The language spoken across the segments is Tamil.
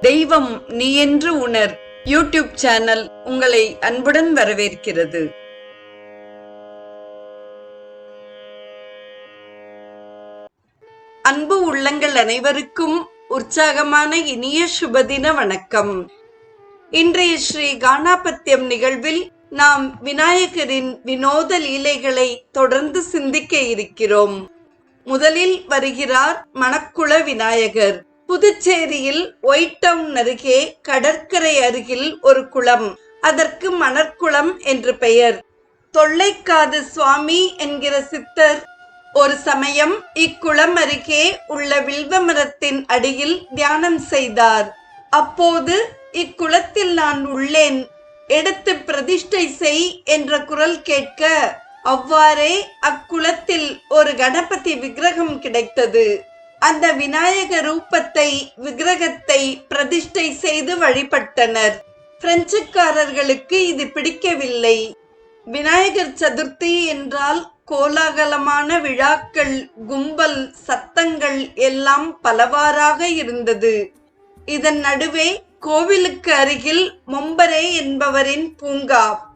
தெய்வம் நீ என்று உணர். யூடியூப் சேனல் உங்களை அன்புடன் வரவேற்கிறது. அன்பு உள்ளங்கள் அனைவருக்கும் உற்சாகமான இனிய சுபதின வணக்கம். இன்றைய ஸ்ரீ கானாபத்தியம் நிகழ்வில் நாம் விநாயகரின் வினோத லீலைகளை தொடர்ந்து சிந்திக்க இருக்கிறோம். முதலில் வருகிறார் மணக்குள விநாயகர். புதுச்சேரியில் ஒயிட் டவுன் அருகே கடற்கரை அருகில் ஒரு குளம். அதற்கு மணற்குளம் என்று பெயர். தொல்லைக்காது சுவாமி என்கிற சித்தர் ஒரு சமயம் இக்குளம் அருகே உள்ள வில்வ மரத்தின் அடியில் தியானம் செய்தார். அப்போது இக்குளத்தில் நான் உள்ளேன். எடுத்து பிரதிஷ்டை செய் என்ற குரல் கேட்க அவ்வாறே அக்குளத்தில் ஒரு கணபதி விக்கிரகம் கிடைத்தது. அந்த விநாயக ரூபத்தை விக்கிரகத்தை பிரதிஷ்டை செய்து வழிபட்டனர். பிரெஞ்சுக்காரர்களுக்கு இது பிடிக்கவில்லை. விநாயகர் சதுர்த்தி என்றால் கோலாகலமான விழாக்கள் கும்பல் சத்தங்கள் எல்லாம் பலவாறாக இருந்தது. இதன் நடுவே கோவிலுக்கு அருகில் மொம்பரே என்பவரின் பூங்கா.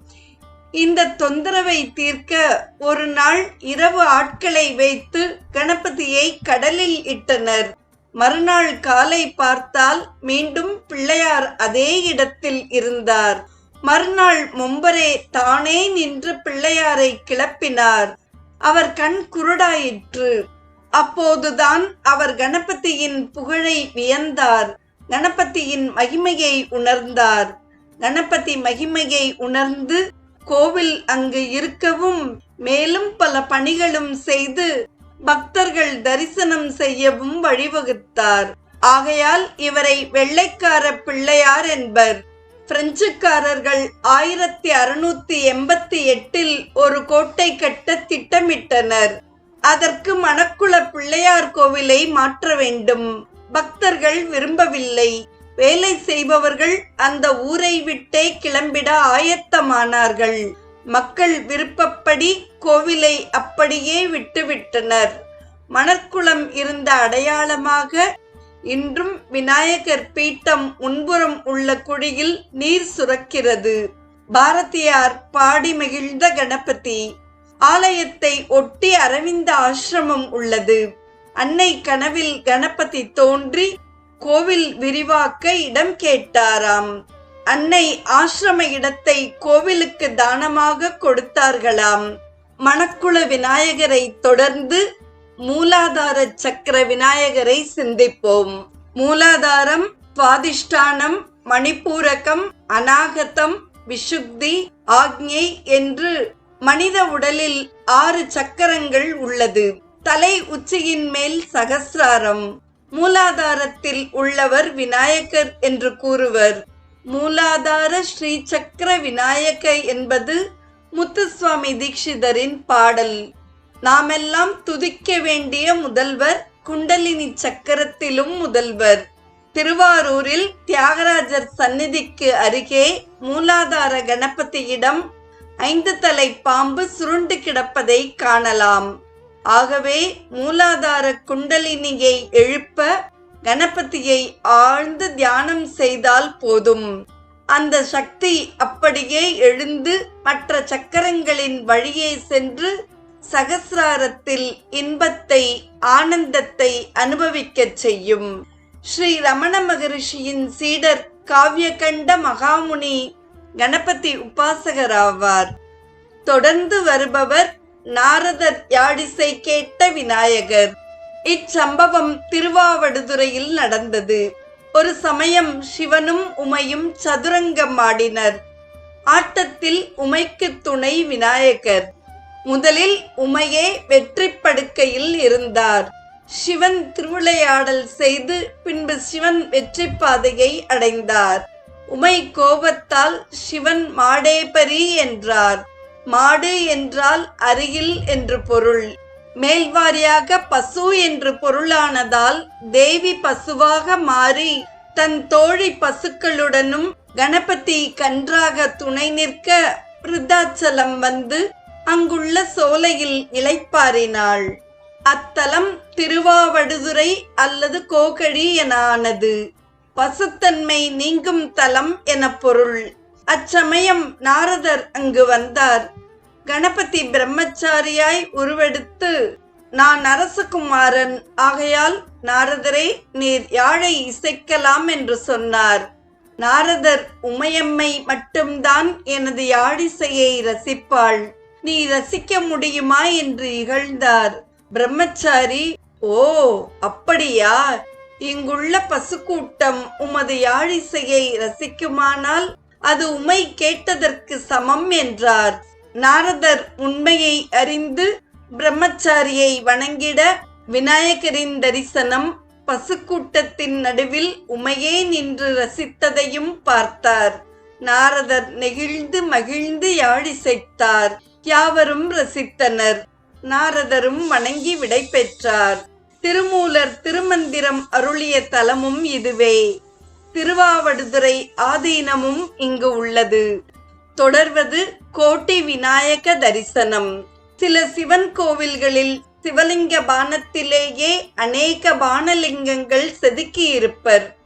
இந்த தொந்தரவை தீர்க்க ஒரு நாள் இரவு ஆட்களை வைத்து கணபதியை கடலில் இட்டனர். மறுநாள் காலை பார்த்தால் மீண்டும் பிள்ளையார் அதே இடத்தில் இருந்தார். மறுநாள் மும்பரே தானே நின்று பிள்ளையாரை கிளப்பினார். அவர் கண் குருடாயிற்று. அப்போதுதான் அவர் கணபதியின் புகழை வியந்தார். கணபதியின் மகிமையை உணர்ந்தார். கணபதி மகிமையை உணர்ந்து கோவில் அங்கு இருக்கவும் மேலும் பல பணிகளும் செய்து பக்தர்கள் தரிசனம் செய்யவும் வழிவகுத்தார். ஆகையால் இவரை வெள்ளைக்கார பிள்ளையார் என்பர். பிரெஞ்சுக்காரர்கள் ஆயிரத்தி அறுநூத்தி எண்பத்தி எட்டில் ஒரு கோட்டை கட்ட திட்டமிட்டனர். அதற்கு மணக்குள பிள்ளையார் கோவிலை மாற்ற வேண்டும். பக்தர்கள் விரும்பவில்லை. வேலை செய்பவர்கள் அந்த ஊரை விட்டே கிளம்பிட ஆயத்தமானார்கள். மக்கள் விருப்பப்படி கோவிலை அப்படியே விட்டுவிட்டனர். மணற்குளம் இருந்த அடையாளமாக இன்றும் விநாயகர் பீட்டம் முன்புறம் உள்ள குழியில் நீர் சுரக்கிறது. பாரதியார் பாடி மகிழ்ந்த கணபதி. ஆலயத்தை ஒட்டி அரவிந்த ஆசிரமம் உள்ளது. அன்னை கனவில் கணபதி தோன்றி கோவில் விரிவாக்க இடம் கேட்டாராம். அன்னை ஆசிரம இடத்தை கோவிலுக்கு தானமாக கொடுத்தார்களாம். மணக்குள விநாயகரை தொடர்ந்து மூலாதார சக்கர விநாயகரை சிந்திப்போம். மூலாதாரம் சுவாதிஷ்டானம் மணிப்பூரகம் அநாகதம் விஷுக்தி ஆக்ஞை என்று மனித உடலில் ஆறு சக்கரங்கள் உள்ளது. தலை உச்சியின் மேல் சகசிராரம். மூலாதாரத்தில் உள்ளவர் விநாயகர் என்று கூறுவர். மூலாதார ஸ்ரீ சக்கர விநாயக என்பது முத்துசுவாமி தீட்சிதரின் பாடல். நாமெல்லாம் துதிக்க வேண்டிய முதல்வர் குண்டலினி சக்கரத்திலும் முதல்வர். திருவாரூரில் தியாகராஜர் சந்நிதிக்கு அருகே மூலாதார கணபதியிடம் ஐந்து தலை பாம்பு சுருண்டு கிடப்பதை காணலாம். ஆகவே மூலாதார குண்டலினியை எழுப்ப கணபதியை ஆழ்ந்து தியானம் செய்தால் போதும். அந்த சக்தி அப்படியே எழுந்து மற்ற சக்கரங்களின் வழியே சென்று சகசிராரத்தில் இன்பத்தை ஆனந்தத்தை அனுபவிக்கச் செய்யும். ஸ்ரீ ரமண மகரிஷியின் சீடர் காவியகண்ட மகாமுனி கணபதி உபாசகராவார். தொடர்ந்து வருபவர் நாரதர் யாழிசை கேட்ட விநாயகர். இச்சம்பவம் திருவாவடுதுறையில் நடந்தது. ஒரு சமயம் சிவனும் உமையும் சதுரங்கம் ஆடினர். ஆட்டத்தில் உமைக்கு துணை விநாயகர். முதலில் உமையே வெற்றி படுக்கையில் இருந்தார். சிவன் திருவிளையாடல் செய்து பின்பு சிவன் வெற்றி பாதையை அடைந்தார். உமை கோபத்தால் சிவன் மாடேபரி என்றார். மாடு என்றால் அருகில் என்று பொருள். மேல்வாரியாக பசு என்று பொருளானதால் தேவி பசுவாக மாறி தன் தோழி பசுக்களுடனும் கணபதி கன்றாக துணை நிற்க விருத்தாச்சலம் வந்து அங்குள்ள சோலையில் இளைப்பாறினாள். அத்தலம் திருவாவடுதுறை அல்லது கோகழி என ஆனது. பசுத்தன்மை நீங்கும் தலம் என பொருள். அச்சமயம் நாரதர் அங்கு வந்தார். கணபதி பிரம்மச்சாரியாய் உருவெடுத்து நான் அரசகுமாரன் ஆகையால் நாரதரே நீர் யாழை இசைக்கலாம் என்று சொன்னார். நாரதர் உமையம்மை மட்டும்தான் எனது யாழிசையை ரசிப்பாள். நீ ரசிக்க முடியுமா? என்று இகழ்ந்தார். பிரம்மச்சாரி ஓ அப்படியா? இங்குள்ள பசுக்கூட்டம் உமது யாழிசையை ரசிக்குமானால் அது உமை கேட்டதற்கு சமம் என்றார். நாரதர் உண்மையை அறிந்து பிரம்மச்சாரியை வணங்கிட விநாயகரின் தரிசனம் பசுக்கூட்டத்தின் நடுவில் உமையே நின்று ரசித்ததையும் பார்த்தார். நாரதர் நெகிழ்ந்து மகிழ்ந்து யாழிசைத்தார். யாவரும் ரசித்தனர். நாரதரும் வணங்கி விடை பெற்றார். திருமூலர் திருமந்திரம் அருளிய தலமும் இதுவே. திருவாவடுதுறை ஆதீனமும் இங்கு உள்ளது. தொடர்வது கோட்டி விநாயக தரிசனம். சில சிவன் கோவில்களில் சிவலிங்க பானத்திலேயே அநேக பானலிங்கங்கள் செதுக்கி இருப்பர்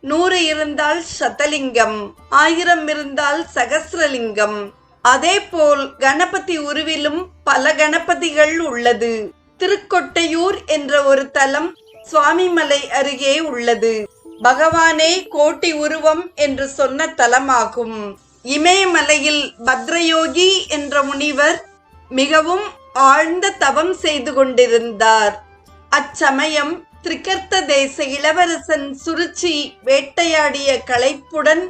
நூறு இருந்தால் சதலிங்கம் ஆயிரம் இருந்தால் சகசிரலிங்கம். அதேபோல் கணபதி உருவிலும் பல கணபதிகள் உள்ளது. திருக்கொட்டையூர் என்ற ஒரு தலம் சுவாமிமலை அருகே உள்ளது. பகவானே கோட்டி உருவம் என்று சொன்ன தலமாகும். இமயமலையில் பத்ரயோகி என்ற முனிவர் மிகவும் ஆழ்ந்த தவம் செய்து கொண்டிருந்தார். அச்சமயம் திரிகர்த்த தேச இளவரசன் சுருச்சி வேட்டையாடிய களைப்புடன்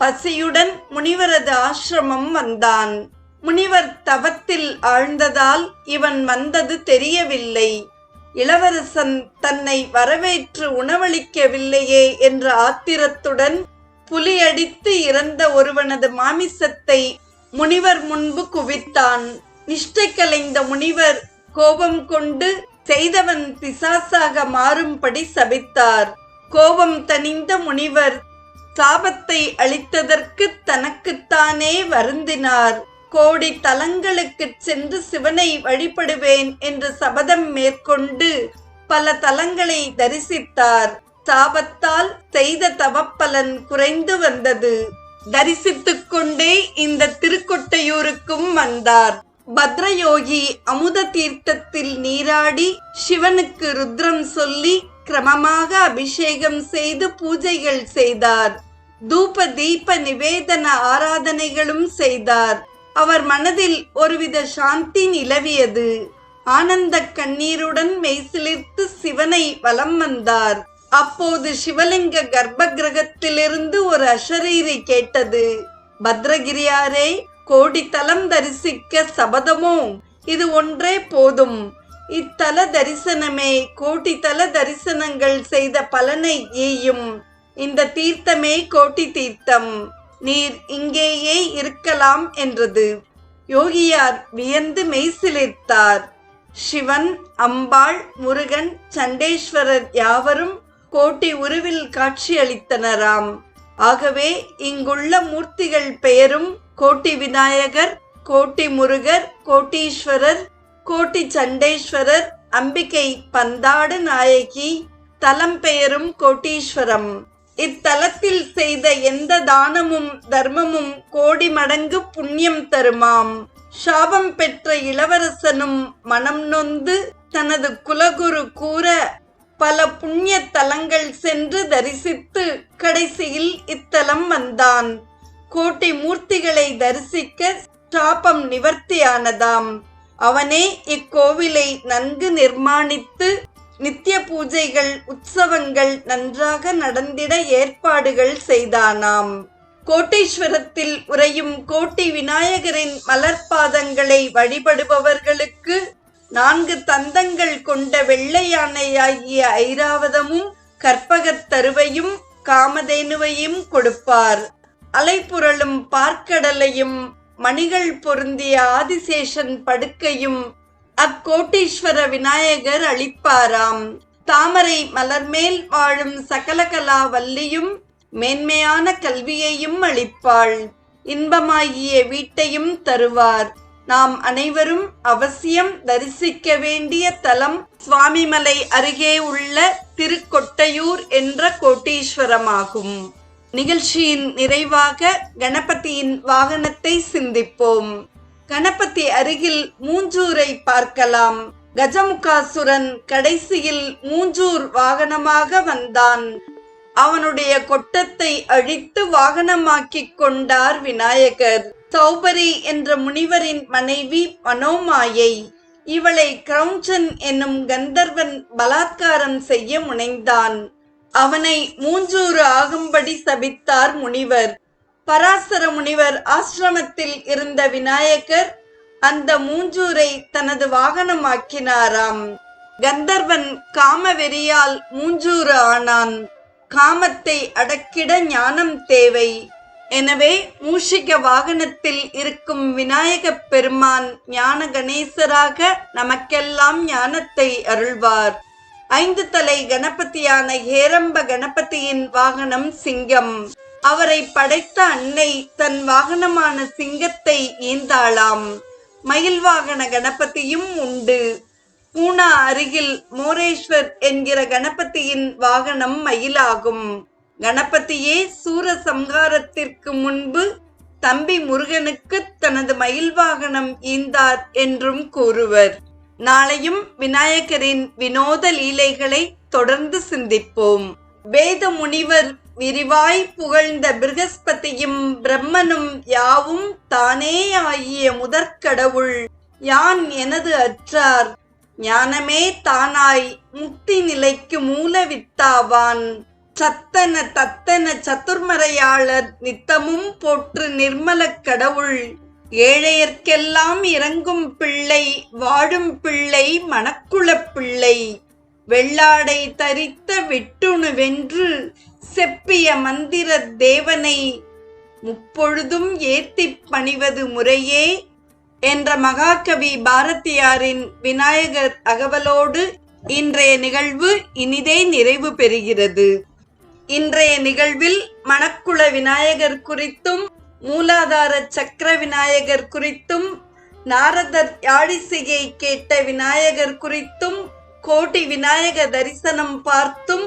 பசியுடன் முனிவரது ஆசிரமம் வந்தான். முனிவர் தவத்தில் ஆழ்ந்ததால் இவன் வந்தது தெரியவில்லை. இளவரசன் தன்னை வரவேற்று உணவளிக்கவில்லையே என்ற ஆத்திரத்துடன் புலி அடித்து இறந்த ஒருவனது மாமிசத்தை முனிவர் முன்பு குவித்தான். நிஷ்டை கலைந்த முனிவர் கோபம் கொண்டு செய்தவன் பிசாசாக மாறும்படி சபித்தார். கோபம் தணிந்த முனிவர் சாபத்தை அளித்ததற்கு தனக்குத்தானே வருந்தினார். கோடி தலங்களுக்கு சென்று சிவனை வழிபடுவேன் என்று சபதம் மேற்கொண்டு பல தலங்களை தரிசித்தார். சாபத்தால் செய்த தவப்பலன் குறைந்து வந்தது. தரிசித்துக் கொண்டே இந்த திருக்கொட்டையூருக்கும் வந்தார். பத்ரயோகி அமுத தீர்த்தத்தில் நீராடி சிவனுக்கு ருத்ரம் சொல்லி கிரமமாக அபிஷேகம் செய்து பூஜைகள் செய்தார். தூப தீப நிவேதன ஆராதனைகளும் செய்தார். அவர் மனதில் ஒருவித சாந்தி நிலவியது. ஆனந்த கண்ணீருடன் மெய்சிலிர்த்து சிவனை வலம் வந்தார். அப்போது சிவலிங்க கர்ப்ப கிரகத்திலிருந்து ஒரு அஷரீரி கேட்டது. பத்ரகிரியாரே கோடி தலம் தரிசிக்க சபதமோ? இது ஒன்றே போதும். இத்தல தரிசனமே கோட்டி தல தரிசனங்கள் செய்த பலனை ஈயும். இந்த தீர்த்தமே கோட்டி தீர்த்தம். நீர் இங்கேயே இருக்கலாம் என்றது. யோகியார் வியந்து மெய்சிலிர்த்தார். சிவன் அம்பாள் முருகன் சண்டேஸ்வரர் யாவரும் கோட்டி உருவில் காட்சியளித்தனராம். ஆகவே இங்குள்ள மூர்த்திகள் பெயரும் கோட்டி விநாயகர் கோட்டி முருகர் கோட்டீஸ்வரர் கோட்டி சண்டேஸ்வரர் அம்பிகை பந்தாடு நாயகி தலம் பெயரும் கோட்டீஸ்வரம். இத்தலத்தில் செய்த எந்த தானமும் தர்மமும் கோடி மடங்கு புண்ணியம் தருமாம். சாபம் பெற்ற இளவரசனும் மனம் நொந்து தனது குலகுரு கூற பல புண்ணிய தலங்கள் சென்று தரிசித்து கடைசியில் இத்தலம் வந்தான். கோட்டை மூர்த்திகளை தரிசிக்க சாபம் நிவர்த்தியானதாம். அவனே இக்கோவிலை நன்கு நிர்மாணித்து நித்திய பூஜைகள் உற்சவங்கள் நன்றாக நடந்திட ஏற்பாடுகள் செய்தானாம். கோட்டீஸ்வரத்தில் உறையும் கோட்டி விநாயகரின் மலர்பாதங்களை வழிபடுபவர்களுக்கு நான்கு தந்தங்கள் கொண்ட வெள்ளை யானையாகிய ஐராவதமும் கற்பகத் தருவையும் காமதேனுவையும் கொடுப்பார். அலைப்புரளும் பார்க்கடலையும் மணிகள் பொருந்திய ஆதிசேஷன் படுக்கையும் அக்கோட்டீஸ்வர விநாயகர் அளிப்பாராம். தாமரை மலர்மேல் வாழும் சகலகலா வல்லியும் மேன்மையான கல்வியையும் அளிப்பாள். இன்பமாகிய வீட்டையும் தருவார். நாம் அனைவரும் அவசியம் தரிசிக்க வேண்டிய தலம் சுவாமிமலை அருகே உள்ள திருக்கொட்டையூர் என்ற கோட்டீஸ்வரமாகும். நிகழ்ச்சியின் நிறைவாக கணபதியின் வாகனத்தை சிந்திப்போம். கணபதி அருகில் மூஞ்சூரை பார்க்கலாம். கஜமுகாசுரன் கடைசியில் மூஞ்சூர் வாகனமாக வந்தான். அவனுடைய கொட்டத்தை அழித்து வாகனமாக்கிக் கொண்டார் விநாயகர். சௌபரி என்ற முனிவரின் மனைவி மனோமாயை. இவளை கிரௌஞ்சன் என்னும் கந்தர்வன் பலாத்காரம் செய்ய முனைந்தான். அவனை மூஞ்சூறு ஆகும்படி சபித்தார் முனிவர். பராசர முனிவர் ஆசிரமத்தில் இருந்த விநாயகர் அந்த மூஞ்சூரை தனது வாகனமாக்கினாராம். கந்தர்வன் காமவெறியால் மூஞ்சூறு ஆனான். காமத்தை அடக்கிட ஞானம் தேவை. எனவே மூஷிக வாகனத்தில் இருக்கும் விநாயகப் பெருமான் ஞான கணேசராக நமக்கெல்லாம் ஞானத்தை அருள்வார். ஐந்து தலை கணபதியான ஹேரம்ப கணபதியின் வாகனம் சிங்கம். அவரை படைத்த அன்னை தன் வாகனமான சிங்கத்தை ஈந்தாளாம் மயில் வாகன கணபதியும் உண்டு. பூனா அருகில் மோரேஸ்வர் என்கிற கணபதியின் வாகனம் மயிலாகும். கணபதியே சூர சம்ஹாரத்திற்கு முன்பு தம்பி முருகனுக்கு தனது மயில் வாகனம் ஈந்தார் என்றும் கூறுவர். நாளையும் விநாயகரின் வினோத லீலைகளை தொடர்ந்து சிந்திப்போம். வேத முனிவர் விரிவாய் புகழ்ந்த பிருகஸ்பதியும் பிரம்மனும் யாவும் தானே ஆகிய முதற்கடவுள். யான் எனது அற்றார்? ஞானமே தானாய் முக்தி நிலைக்கு மூலவித்தாவான் சத்தன தத்தன சத்துர்மறையாளர் நித்தமும் போற்று நிர்மலக் கடவுள். ஏழையர்க்கெல்லாம் இறங்கும் பிள்ளை வாழும் பிள்ளை மணக்குளப் பிள்ளை. வெள்ளாடை தரித்த வெட்டுணு வென்று செப்பிய மந்திர தேவனை முப்பொழுதும் ஏத்திப் பணிவது முறையே என்ற மகாகவி பாரதியாரின் விநாயகர் அகவலோடு இன்றைய நிகழ்வு இனிதே நிறைவு பெறுகிறது. இன்றைய நிகழ்வில் மணக்குள விநாயகர் குறித்தும் மூலாதார சக்கர விநாயகர் குறித்தும் நாரதர் யாழிசையை கேட்ட விநாயகர் குறித்தும் கோடி விநாயக தரிசனம் பார்த்தும்